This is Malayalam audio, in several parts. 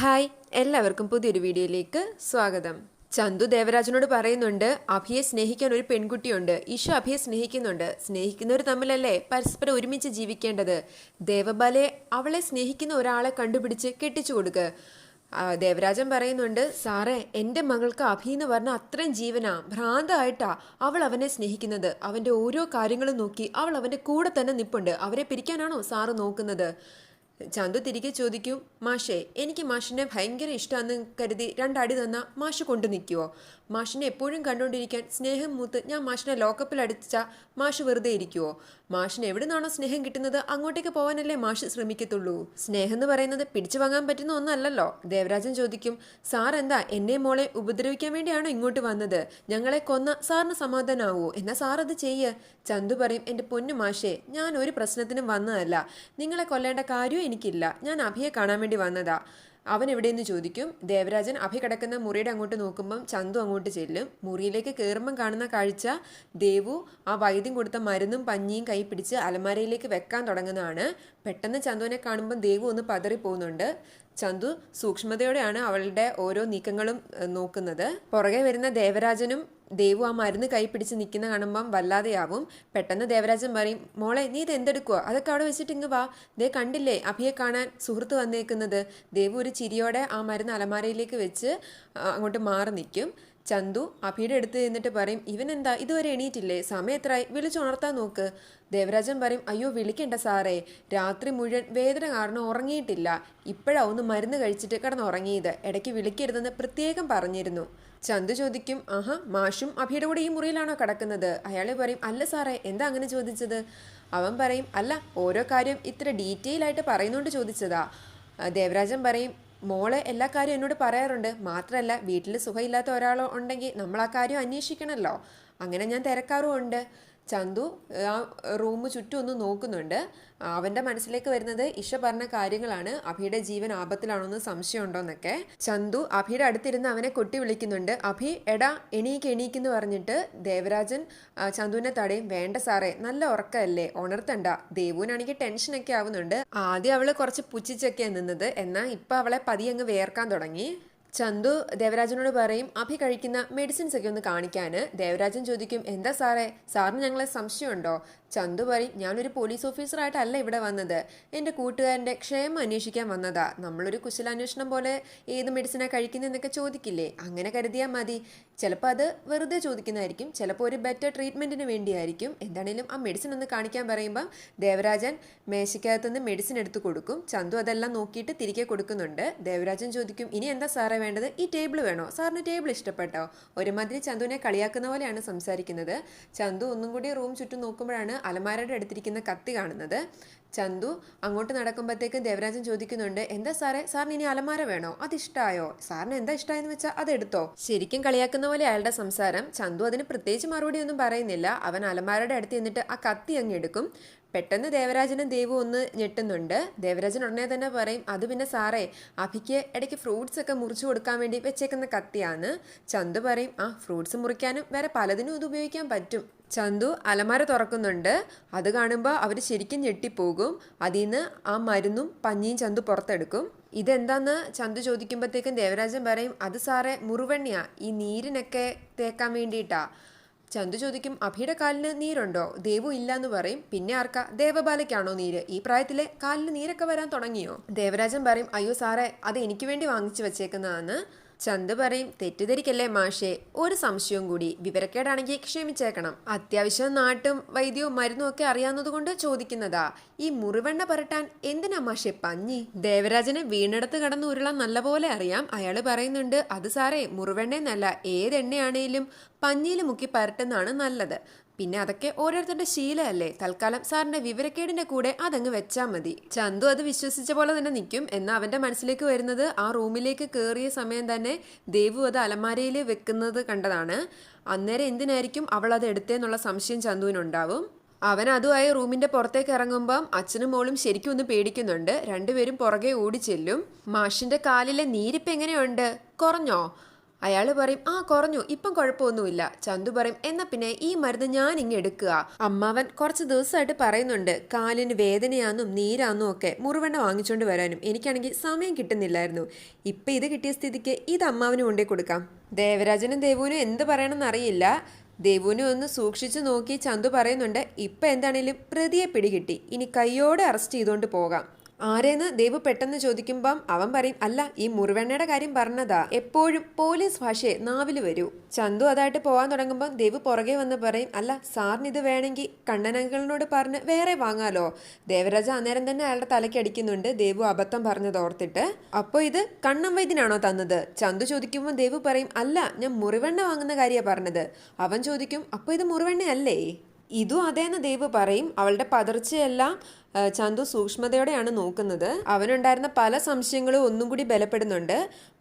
ഹായ് എല്ലാവർക്കും പുതിയൊരു വീഡിയോയിലേക്ക് സ്വാഗതം. ചന്തു ദേവരാജനോട് പറയുന്നുണ്ട് അഭിയെ സ്നേഹിക്കാൻ ഒരു പെൺകുട്ടിയുണ്ട്. ഈശോ അഭിയെ സ്നേഹിക്കുന്നുണ്ട്. സ്നേഹിക്കുന്നവർ തമ്മിലല്ലേ പരസ്പരം ഒരുമിച്ച് ജീവിക്കേണ്ടത്? ദേവബാലെ അവളെ സ്നേഹിക്കുന്ന ഒരാളെ കണ്ടുപിടിച്ച് കെട്ടിച്ചു കൊടുക്കുക ദേവരാജൻ പറയുന്നുണ്ട് സാറേ എന്റെ മകൾക്ക് അഭി എന്ന് പറഞ്ഞ അത്രയും ജീവനാ. ഭ്രാന്തായിട്ടാ അവൾ അവനെ സ്നേഹിക്കുന്നത്. അവന്റെ ഓരോ കാര്യങ്ങളും നോക്കി അവൾ അവന്റെ കൂടെ തന്നെ നിപ്പുണ്ട്. അവരെ പിരിക്കാനാണോ സാറ് നോക്കുന്നത്? ചന്തു തിരികെ ചോദിക്കും മാഷേ എനിക്ക് മാഷിനെ ഭയങ്കര ഇഷ്ടമാണെന്ന് കരുതി രണ്ടടി തന്ന മാഷ് കൊണ്ടു നിൽക്കുവോ? മാഷിനെ എപ്പോഴും കണ്ടുകൊണ്ടിരിക്കാൻ സ്നേഹം മൂത്ത് ഞാൻ മാഷിനെ ലോക്കപ്പിൽ അടിച്ച മാഷ് വെറുതെ ഇരിക്കുവോ? മാഷിന് എവിടെ നിന്നാണോ സ്നേഹം കിട്ടുന്നത് അങ്ങോട്ടേക്ക് പോകാനല്ലേ മാഷ് ശ്രമിക്കത്തുള്ളൂ. സ്നേഹം എന്ന് പറയുന്നത് പിടിച്ചു വാങ്ങാൻ പറ്റുന്ന ഒന്നല്ലല്ലോ. ദേവരാജൻ ചോദിക്കും സാർ എന്താ എന്നെ മോളെ ഉപദ്രവിക്കാൻ വേണ്ടിയാണോ ഇങ്ങോട്ട് വന്നത്? ഞങ്ങളെ കൊന്ന സാറിന് സമാധാനാവോ? എന്നാ സാർ അത് ചെയ്യ്. ചന്തു പറയും എന്റെ പൊന്നു മാഷേ ഞാൻ ഒരു പ്രശ്നത്തിനും വന്നതല്ല. നിങ്ങളെ കൊല്ലേണ്ട കാര്യവും എനിക്കില്ല. ഞാൻ അഭിയെ കാണാൻ വേണ്ടി വന്നതാ. അവൻ എവിടെയെന്ന് ചോദിക്കും. ദേവരാജൻ അഭി കിടക്കുന്ന മുറിയുടെ അങ്ങോട്ട് നോക്കുമ്പം ചന്തു അങ്ങോട്ട് ചെല്ലും. മുറിയിലേക്ക് കയറുമ്പം കാണുന്ന കാഴ്ച ദേവു ആ വൈദ്യം കൊടുത്ത മരുന്നും പഞ്ഞിയും കൈ പിടിച്ച് അലമാരയിലേക്ക് വെക്കാൻ തുടങ്ങുന്നതാണ്. പെട്ടെന്ന് ചന്തുവിനെ കാണുമ്പം ദേവു ഒന്ന് പതറി പോകുന്നുണ്ട്. ചന്തു സൂക്ഷ്മതയോടെയാണ് അവളുടെ ഓരോ നീക്കങ്ങളും നോക്കുന്നത്. പുറകെ വരുന്ന ദേവരാജനും ദേവു ആ മരുന്ന് കൈ പിടിച്ച് നിൽക്കുന്ന കാണുമ്പം വല്ലാതെയാവും. പെട്ടെന്ന് ദേവരാജൻ പറയും മോളെ നീ ഇത് എന്തെടുക്കുക അതൊക്കെ അവിടെ വെച്ചിട്ട് ഇങ്ങ് വാ. ദേ കണ്ടില്ലേ അഭിയെ കാണാൻ സുഹൃത്ത് വന്നേക്കുന്നത്. ദേവു ഒരു ചിരിയോടെ ആ മരുന്ന് അലമാരയിലേക്ക് വെച്ച് അങ്ങോട്ട് മാറി നിൽക്കും. ചന്തു അഭിയുടെ അടുത്ത് നിന്നിട്ട് പറയും ഇവൻ എന്താ ഇതുവരെ എണീറ്റില്ലേ? സമയം എത്രയായി? വിളിച്ചുണർത്താൻ നോക്ക്. ദേവരാജൻ പറയും അയ്യോ വിളിക്കണ്ട സാറേ. രാത്രി മുഴുവൻ വേദന കാരണം ഉറങ്ങിയിട്ടില്ല. ഇപ്പോഴാ ഒന്ന് മരുന്ന് കഴിച്ചിട്ട് കിടന്ന് ഉറങ്ങിയത് ഇടയ്ക്ക് വിളിക്കരുതെന്ന് പ്രത്യേകം പറഞ്ഞിരുന്നു. ചന്തു ചോദിക്കും ആഹാ മാഷും അഭിയുടെ കൂടെ ഈ മുറിയിലാണോ കിടക്കുന്നത്? അയാളെ പറയും അല്ല സാറേ എന്താ അങ്ങനെ ചോദിച്ചത്? അവൻ പറയും അല്ല ഓരോ കാര്യം ഇത്ര ഡീറ്റെയിൽ ആയിട്ട് പറയുന്നോണ്ട് ചോദിച്ചതാ. ദേവരാജൻ പറയും മോളെ എല്ലാ കാര്യവും എന്നോട് പറയാറുണ്ട്. മാത്രമല്ല വീട്ടിൽ സുഖമില്ലാത്ത ഒരാളോ ഉണ്ടെങ്കിൽ നമ്മൾ ആ കാര്യം അന്വേഷിക്കണമല്ലോ അങ്ങനെ ഞാൻ തിരക്കാറും ഉണ്ട്. ചന്തു ആ റൂം ചുറ്റും ഒന്ന് നോക്കുന്നുണ്ട്. അവന്റെ മനസ്സിലേക്ക് വരുന്നത് ഇഷ പറഞ്ഞ കാര്യങ്ങളാണ്. അഭിയുടെ ജീവൻ ആപത്തിലാണോന്ന് സംശയമുണ്ടോന്നൊക്കെ. ചന്തു അഭിയുടെ അടുത്തിരുന്ന് അവനെ കൊട്ടി വിളിക്കുന്നുണ്ട്. അഭി എടാ എണീക്ക് എണീക്കെന്ന് പറഞ്ഞിട്ട് ദേവരാജൻ ചന്തുവിനെ തടയും. വേണ്ട സാറേ നല്ല ഉറക്കമല്ലേ? ഉണർത്തണ്ട. ദേവുവിനാണെങ്കിൽ ടെൻഷനൊക്കെ ആവുന്നുണ്ട്. ആദ്യം അവൾ കുറച്ച് പുച്ഛിച്ചൊക്കെയാണ് നിന്നത്. എന്നാൽ ഇപ്പം അവളെ പതിയങ്ങ് വേർക്കാൻ തുടങ്ങി. ചന്തു ദേവരാജനോട് പറയും അഭി കഴിക്കുന്ന മെഡിസിൻസ് ഒക്കെ ഒന്ന് കാണിക്കാൻ. ദേവരാജൻ ചോദിക്കും എന്താ സാറേ? സാറിന് ഞങ്ങളെ സംശയമുണ്ടോ? ചന്തു പറയും ഞാനൊരു പോലീസ് ഓഫീസറായിട്ടല്ല ഇവിടെ വന്നത്. എന്റെ കൂട്ടുകാരന്റെ ക്ഷേമം അന്വേഷിക്കാൻ വന്നതാ. നമ്മളൊരു കുശലാന്വേഷണം പോലെ ഏത് മെഡിസിനാണ് കഴിക്കുന്നതെന്നൊക്കെ ചോദിക്കില്ലേ? അങ്ങനെ കരുതിയാൽ മതി. ചിലപ്പോൾ അത് വെറുതെ ചോദിക്കുന്നതായിരിക്കും. ചിലപ്പോൾ ഒരു ബെറ്റർ ട്രീറ്റ്മെന്റിന് വേണ്ടിയായിരിക്കും. എന്താണേലും ആ മെഡിസിൻ ഒന്ന് കാണിക്കാൻ പറയുമ്പം ദേവരാജൻ മേശയ്ക്കകത്തുനിന്ന് മെഡിസിൻ എടുത്ത് കൊടുക്കും. ചന്തു അതെല്ലാം നോക്കിയിട്ട് തിരികെ കൊടുക്കുന്നുണ്ട്. ദേവരാജൻ ചോദിക്കും ഇനി എന്താ സാറേ വേണ്ടത് ഈ ടേബിൾ വേണോ? സാറിന് ടേബിൾ ഇഷ്ടപ്പെട്ടോ? ഒരുമാതിരി ചന്തുവിനെ കളിയാക്കുന്ന പോലെയാണ് സംസാരിക്കുന്നത്. ചന്തു ഒന്നും കൂടി റൂം ചുറ്റും നോക്കുമ്പോഴാണ് അലമാരയുടെ അടുത്തിരിക്കുന്ന കത്തി കാണുന്നത്. ചന്തു അങ്ങോട്ട് നടക്കുമ്പോഴത്തേക്കും ദേവരാജൻ ചോദിക്കുന്നുണ്ട് എന്താ സാറേ? സാറിന് ഇനി അലമാര വേണോ? അത് ഇഷ്ടമായോ സാറിന് എന്താ ഇഷ്ടമായെന്ന് വെച്ചാൽ അതെടുത്തോ. ശരിക്കും കളിയാക്കുന്ന പോലെ അയാളുടെ സംസാരം. ചന്തു അതിന് പ്രത്യേകിച്ച് മറുപടി ഒന്നും പറയുന്നില്ല. അവൻ അലമാരയുടെ അടുത്ത് നിന്നിട്ട് ആ കത്തി അങ്ങ് എടുക്കും. പെട്ടെന്ന് ദേവരാജനും ദേവും ഒന്ന് ഞെട്ടുന്നുണ്ട്. ദേവരാജൻ ഉടനെ തന്നെ പറയും അത് പിന്നെ സാറേ അഭിക്ക് ഇടയ്ക്ക് ഫ്രൂട്ട്സ് ഒക്കെ മുറിച്ചു കൊടുക്കാൻ വേണ്ടി വെച്ചേക്കുന്ന കത്തിയാണ്. ചന്തു പറയും ആ ഫ്രൂട്ട്സ് മുറിക്കാനും വേറെ പലതിനും ഇത് ഉപയോഗിക്കാൻ പറ്റും. ചന്തു അലമാര തുറക്കുന്നുണ്ട്. അത് കാണുമ്പോൾ അവർ ശരിക്കും ഞെട്ടിപ്പോകും. അതിൽ നിന്ന് ആ മരുന്നും പഞ്ഞിയും ചന്തു പുറത്തെടുക്കും. ഇതെന്താന്ന് ചന്തു ചോദിക്കുമ്പോഴത്തേക്കും ദേവരാജൻ പറയും അത് സാറേ മുറിവെണ്ണിയാ. ഈ നീരിനൊക്കെ തേക്കാൻ വേണ്ടിയിട്ടാ. ചന്തു ചോദിക്കും അഭിയുടെ കാലിന് നീരുണ്ടോ? ദേവു ഇല്ലാന്ന് പറയും പിന്നെ ആർക്കാ? ദേവബാലയ്ക്കാണോ നീര്? ഈ പ്രായത്തിലെ കാലിന് നീരൊക്കെ വരാൻ തുടങ്ങിയോ? ദേവരാജൻ പറയും അയ്യോ സാറേ അത് എനിക്ക് വേണ്ടി വാങ്ങിച്ചു വെച്ചേക്കുന്നതാണ്. ചന്ത് പറയും തെറ്റിദ്ധരിക്കല്ലേ മാഷേ? ഒരു സംശയവും കൂടി. വിവരക്കേടാണെങ്കിൽ ക്ഷമിച്ചേക്കണം. അത്യാവശ്യം നാട്ടും വൈദ്യവും മരുന്നും ഒക്കെ അറിയാവുന്നതുകൊണ്ട് ചോദിക്കുന്നതാ. ഈ മുറിവെണ്ണ പറട്ടാൻ എന്തിനാ മാഷെ പഞ്ഞി? ദേവരാജന് വീണെടുത്ത് കടന്ന് ഉരുളാൻ നല്ലപോലെ അറിയാം. അയാൾ പറയുന്നുണ്ട് അത് സാറേ മുറിവെണ്ണയെന്നല്ല ഏതെണ്ണയാണേലും പഞ്ഞിയിൽ മുക്കി പരട്ടുന്നതാണ് നല്ലത്. പിന്നെ അതൊക്കെ ഓരോരുത്തരുടെ ശീലമല്ലേ? തൽക്കാലം സാറിന്റെ വിവരക്കേടിന്റെ കൂടെ അതങ്ങ് വെച്ചാൽ മതി. ചന്തു അത് വിശ്വസിച്ച പോലെ തന്നെ നിൽക്കും എന്നാൽ അവന്റെ മനസ്സിലേക്ക് വരുന്നത് ആ റൂമിലേക്ക് കയറിയ സമയം തന്നെ ദേവു അത് അലമാരയിൽ വെക്കുന്നത് കണ്ടതാണ്. അന്നേരം എന്തിനായിരിക്കും അവൾ അത് എടുത്തേന്നുള്ള സംശയം ചന്തുവിനുണ്ടാവും. അവൻ അതുമായി റൂമിന്റെ പുറത്തേക്ക് ഇറങ്ങുമ്പം അച്ഛനും മോളും ശരിക്കും ഒന്ന് പേടിക്കുന്നുണ്ട്. രണ്ടുപേരും പുറകെ ഓടി ചെല്ലും മാഷിന്റെ കാലിലെ നീരിപ്പ് എങ്ങനെയുണ്ട് കുറഞ്ഞോ? അയാൾ പറയും ആ കുറഞ്ഞു ഇപ്പം കുഴപ്പമൊന്നുമില്ല. ചന്തു പറയും എന്നാ പിന്നെ ഈ മരുന്ന് ഞാൻ ഇങ്ങ് എടുക്കുക. അമ്മാവൻ കുറച്ച് ദിവസമായിട്ട് പറയുന്നുണ്ട് കാലിന് വേദനയാന്നും നീരാന്നും ഒക്കെ മുറിവെണ്ണ വാങ്ങിച്ചുകൊണ്ട് വരാനും എനിക്കാണെങ്കിൽ സമയം കിട്ടുന്നില്ലായിരുന്നു. ഇപ്പം ഇത് കിട്ടിയ സ്ഥിതിക്ക് ഇത് അമ്മാവന് കൊണ്ടേ കൊടുക്കാം. ദേവരാജനും ദേവുവിനും എന്ത് പറയണമെന്ന് അറിയില്ല. ദേവുവിനെ ഒന്ന് സൂക്ഷിച്ചു നോക്കി ചന്തു പറയുന്നുണ്ട് ഇപ്പം എന്താണേലും പ്രതിയെ പിടികിട്ടി. ഇനി കയ്യോടെ അറസ്റ്റ് ചെയ്തുകൊണ്ട് പോകാം. ആരേന്ന് ദേവ് പെട്ടെന്ന് ചോദിക്കുമ്പം അവൻ പറയും അല്ല ഈ മുറിവെണ്ണയുടെ കാര്യം പറഞ്ഞതാ. എപ്പോഴും പോലീസ് ഭാഷയെ നാവിൽ വരൂ. ചന്തു അതായിട്ട് പോവാൻ തുടങ്ങുമ്പം ദേവ് പുറകെ വന്ന് പറയും അല്ല സാറിന് ഇത് വേണമെങ്കിൽ കണ്ണനങ്കളിനോട് പറഞ്ഞ് വേറെ വാങ്ങാലോ. ദേവരാജ അന്നേരം തന്നെ അയാളുടെ തലയ്ക്ക് അടിക്കുന്നുണ്ട്. ദേവു അബദ്ധം പറഞ്ഞത് ഓർത്തിട്ട്. അപ്പോൾ ഇത് കണ്ണം വൈദ്യനാണോ തന്നത്? ചന്തു ചോദിക്കുമ്പോൾ ദേവു പറയും അല്ല ഞാൻ മുറിവെണ്ണ വാങ്ങുന്ന കാര്യമാണ് പറഞ്ഞത്. അവൻ ചോദിക്കും അപ്പോൾ ഇത് മുറിവെണ്ണയല്ലേ? ഇതും അതേന്ന് ദേവ് പറയും. അവളുടെ പതർച്ചയെല്ലാം ചന്തു സൂക്ഷ്മതയോടെയാണ് നോക്കുന്നത്. അവനുണ്ടായിരുന്ന പല സംശയങ്ങളും ഒന്നും കൂടി ബലപ്പെടുന്നുണ്ട്.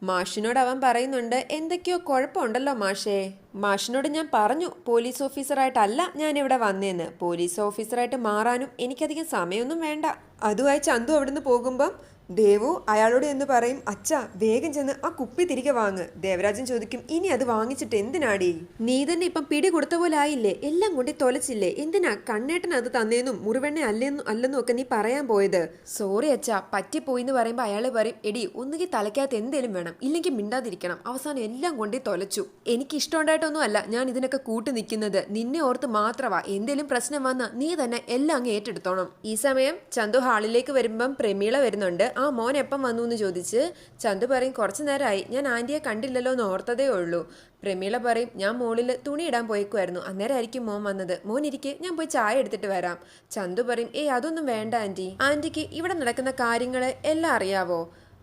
മാഷിനോട് അവൻ പറയുന്നുണ്ട് എന്തൊക്കെയോ കുഴപ്പമുണ്ടല്ലോ മാഷേ. മാഷിനോട് ഞാൻ പറഞ്ഞു പോലീസ് ഓഫീസറായിട്ടല്ല ഞാൻ ഇവിടെ വന്നേന്ന്. പോലീസ് ഓഫീസറായിട്ട് മാറാനും എനിക്കധികം സമയമൊന്നും വേണ്ട. അതുമായി ചന്തു അവിടുന്ന് പോകുമ്പം ദേവു അയാളോട് എന്ന് പറയും അച്ഛ വേഗം ചെന്ന് ആ കുപ്പി തിരികെ വാങ്ങ്. ദേവരാജൻ ചോദിക്കും ഇനി അത് വാങ്ങിച്ചിട്ട് എന്തിനാടി? നീ തന്നെ ഇപ്പം പിടി കൊടുത്ത പോലെ ആയില്ലേ? എല്ലാം കൊണ്ടി തൊലച്ചില്ലേ? എന്തിനാ കണ്ണേട്ടൻ അത് തന്നേന്നും മുറിവെണ്ണ അല്ലെന്നും അല്ലെന്നും ഒക്കെ നീ പറയാൻ പോയത്. സോറി അച്ഛാ പറ്റിപ്പോയി എന്ന് പറയുമ്പോൾ അയാൾ പറയും എടി ഒന്നുകിൽ തലയ്ക്കകത്ത് എന്തേലും വേണം ഇല്ലെങ്കിൽ മിണ്ടാതിരിക്കണം. അവസാനം എല്ലാം കൊണ്ടേ തൊലച്ചു. എനിക്ക് ഇഷ്ടമുണ്ടായിട്ടൊന്നും അല്ല ഞാൻ ഇതിനൊക്കെ കൂട്ടു നിൽക്കുന്നത്. നിന്നെ ഓർത്ത് മാത്രമാ എന്തേലും പ്രശ്നം വന്ന നീ തന്നെ എല്ലാം അങ്ങ് ഏറ്റെടുത്തോണം. ഈ സമയം ചന്തു ഹാളിലേക്ക് വരുമ്പം പ്രമീള വരുന്നുണ്ട്. ആ മോൻ എപ്പം വന്നു? എന്ന് ചോദിച്ച് ചന്തു പറയും കുറച്ചു നേരമായി ഞാൻ ആന്റിയെ കണ്ടില്ലല്ലോ എന്ന് ഓർത്തതേ ഉള്ളൂ. പ്രമീള പറയും ഞാൻ മോളിൽ തുണി ഇടാൻ പോയേക്കുമായിരുന്നു അന്നേരമായിരിക്കും മോൻ വന്നത്. മോൻ ഇരിക്കെ ഞാൻ പോയി ചായ എടുത്തിട്ട് വരാം. ചന്തു പറയും ഏയ് അതൊന്നും വേണ്ട ആന്റി. ആന്റിക്ക് ഇവിടെ നടക്കുന്ന കാര്യങ്ങൾ എല്ലാം അറിയാവോ?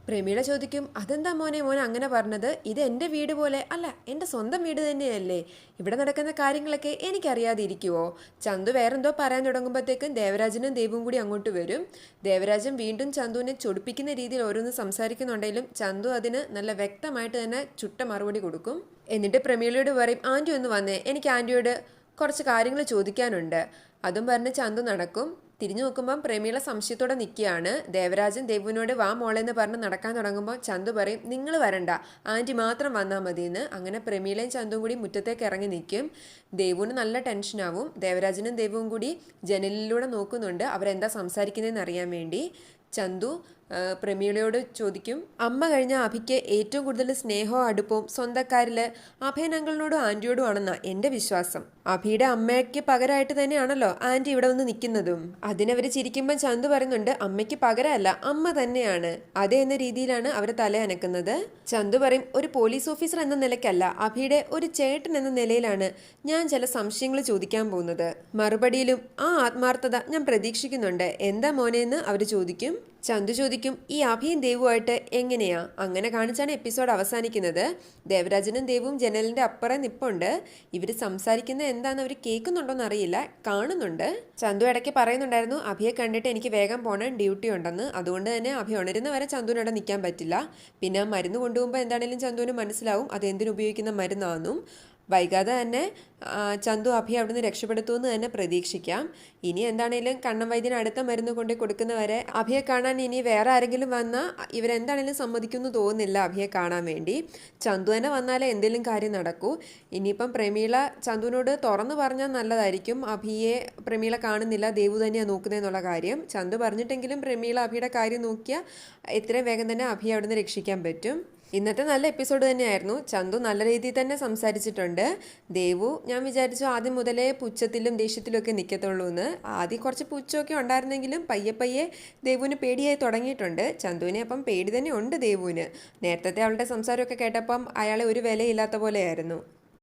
പ്രമീള ചോദിക്കും അതെന്താ മോനെ മോനെ അങ്ങനെ പറഞ്ഞത്? ഇത് എന്റെ വീട് പോലെ അല്ല എന്റെ സ്വന്തം വീട് തന്നെയല്ലേ. ഇവിടെ നടക്കുന്ന കാര്യങ്ങളൊക്കെ എനിക്കറിയാതിരിക്കുവോ? ചന്തു വേറെന്തോ പറയാൻ തുടങ്ങുമ്പോഴത്തേക്കും ദേവരാജനും ദേവും കൂടി അങ്ങോട്ട് വരും. ദേവരാജൻ വീണ്ടും ചന്തുവിനെ ചൊടിപ്പിക്കുന്ന രീതിയിൽ ഓരോന്ന് സംസാരിക്കുന്നുണ്ടെങ്കിലും ചന്തു അതിന് നല്ല വ്യക്തമായിട്ട് തന്നെ ചുട്ട മറുപടി കൊടുക്കും. എന്നിട്ട് പ്രമീളയോട് പറയും ആന്റി ഒന്ന് വന്നേ എനിക്ക് ആന്റിയോട് കുറച്ച് കാര്യങ്ങൾ ചോദിക്കാനുണ്ട്. അതും പറഞ്ഞ് ചന്തു നടക്കും. തിരിഞ്ഞു നോക്കുമ്പം പ്രേമിയുടെ സംശയത്തോടെ നിൽക്കുകയാണ്. ദേവരാജൻ ദേവുവിനോട് വാ മോളെന്ന് പറഞ്ഞ് നടക്കാൻ തുടങ്ങുമ്പോൾ ചന്തു പറയും നിങ്ങൾ വരണ്ട ആന്റി മാത്രം വന്നാൽ മതിയെന്ന് അങ്ങനെ പ്രമീളയും ചന്തുവും കൂടി മുറ്റത്തേക്ക് ഇറങ്ങി നിൽക്കും. ദേവുവിന് നല്ല ടെൻഷനാവും ദേവരാജനും ദേവുവും കൂടി ജനലിലൂടെ നോക്കുന്നുണ്ട്. അവരെന്താ സംസാരിക്കുന്നതെന്ന് അറിയാൻ വേണ്ടി. ചന്തു പ്രമീളയോട് ചോദിക്കും അമ്മ കഴിഞ്ഞ അഭിക്ക് ഏറ്റവും കൂടുതൽ സ്നേഹവും അടുപ്പവും സ്വന്തക്കാരിൽ അഭയൻ അങ്കിളിനോടും ആന്റിയോടും ആണെന്നാ എന്റെ വിശ്വാസം. അഭിയുടെ അമ്മയ്ക്ക് പകരമായിട്ട് തന്നെയാണല്ലോ ആന്റി ഇവിടെ വന്ന് നിൽക്കുന്നതും അതിനവർ ചിരിക്കുമ്പോൾ ചന്തു പറയുന്നുണ്ട് അമ്മയ്ക്ക് പകരമല്ല അമ്മ തന്നെയാണ്. അതേ എന്ന രീതിയിലാണ് അവർ തല അനക്കുന്നത്. ചന്തു പറയും ഒരു പോലീസ് ഓഫീസർ എന്ന നിലയ്ക്കല്ല അഭിയുടെ ഒരു ചേട്ടൻ എന്ന നിലയിലാണ് ഞാൻ ചില സംശയങ്ങൾ ചോദിക്കാൻ പോകുന്നത്. മറുപടിയിലും ആ ആത്മാർത്ഥത ഞാൻ പ്രതീക്ഷിക്കുന്നുണ്ട്. എന്താ മോനെന്ന് അവർ ചോദിക്കും. ചന്തു ചോദിക്കും ഈ അഭിയും ദേവുമായിട്ട് എങ്ങനെയാ? അങ്ങനെ കാണിച്ചാണ് എപ്പിസോഡ് അവസാനിക്കുന്നത്. ദേവരാജനും ദേവും ജനലിന്റെ അപ്പുറം നിപ്പുണ്ട്. ഇവർ സംസാരിക്കുന്ന എന്താന്ന് അവർ കേൾക്കുന്നുണ്ടോന്ന് അറിയില്ല കാണുന്നുണ്ട്. ചന്തു ഇടയ്ക്ക് പറയുന്നുണ്ടായിരുന്നു അഭിയെ കണ്ടിട്ട് എനിക്ക് വേഗം പോകണം ഡ്യൂട്ടി ഉണ്ടെന്ന്. അതുകൊണ്ട് തന്നെ അഭി ഉണരുന്ന വരെ ചന്തുവിനോടെ നിൽക്കാൻ പറ്റില്ല. പിന്നെ മരുന്ന് കൊണ്ടുപോകുമ്പോൾ എന്താണെങ്കിലും ചന്തുവിന് മനസ്സിലാവും അത് എന്തിനുപയോഗിക്കുന്ന മരുന്നാണെന്നും വൈകാതെ തന്നെ ചന്തു അഭി അവിടുന്ന് രക്ഷപ്പെടുത്തുമെന്ന് തന്നെ പ്രതീക്ഷിക്കാം. ഇനി എന്താണേലും കണ്ണൻ വൈദ്യന് അടുത്ത മരുന്ന് കൊണ്ട് കൊടുക്കുന്നവരെ അഭിയെ കാണാൻ ഇനി വേറെ ആരെങ്കിലും വന്നാൽ ഇവരെന്താണേലും സമ്മതിക്കുന്നു തോന്നുന്നില്ല അഭിയെ കാണാൻ വേണ്ടി. ചന്തു തന്നെ വന്നാലേ എന്തെങ്കിലും കാര്യം നടക്കൂ. ഇനിയിപ്പം പ്രമീള ചന്തുവിനോട് തുറന്നു പറഞ്ഞാൽ നല്ലതായിരിക്കും. അഭിയെ പ്രമീള കാണുന്നില്ല ദേവു തന്നെയാണ് നോക്കുന്നതെന്നുള്ള കാര്യം. ചന്തു പറഞ്ഞിട്ടെങ്കിലും പ്രമീള അഭിയുടെ കാര്യം നോക്കിയാൽ എത്രയും വേഗം തന്നെ അഭിയെ അവിടുന്ന് രക്ഷിക്കാൻ പറ്റും. ഇന്നത്തെ നല്ല എപ്പിസോഡ് തന്നെയായിരുന്നു. ചന്തു നല്ല രീതിയിൽ തന്നെ സംസാരിച്ചിട്ടുണ്ട്. ദേവു ഞാൻ വിചാരിച്ചു ആദ്യം മുതലേ പുച്ഛത്തിലും ദേഷ്യത്തിലും ഒക്കെ നിൽക്കത്തുള്ളൂ എന്ന്. ആദ്യം കുറച്ച് പുച്ഛമൊക്കെ ഉണ്ടായിരുന്നെങ്കിലും പയ്യെ പയ്യെ ദേവുവിന് പേടിയായി തുടങ്ങിയിട്ടുണ്ട്. ചന്തുവിനെ അപ്പം പേടി തന്നെ ഉണ്ട് ദേവുവിന്. നേരത്തെ അവളുടെ സംസാരമൊക്കെ കേട്ടപ്പം അയാളെ ഒരു വിലയില്ലാത്ത പോലെയായിരുന്നു.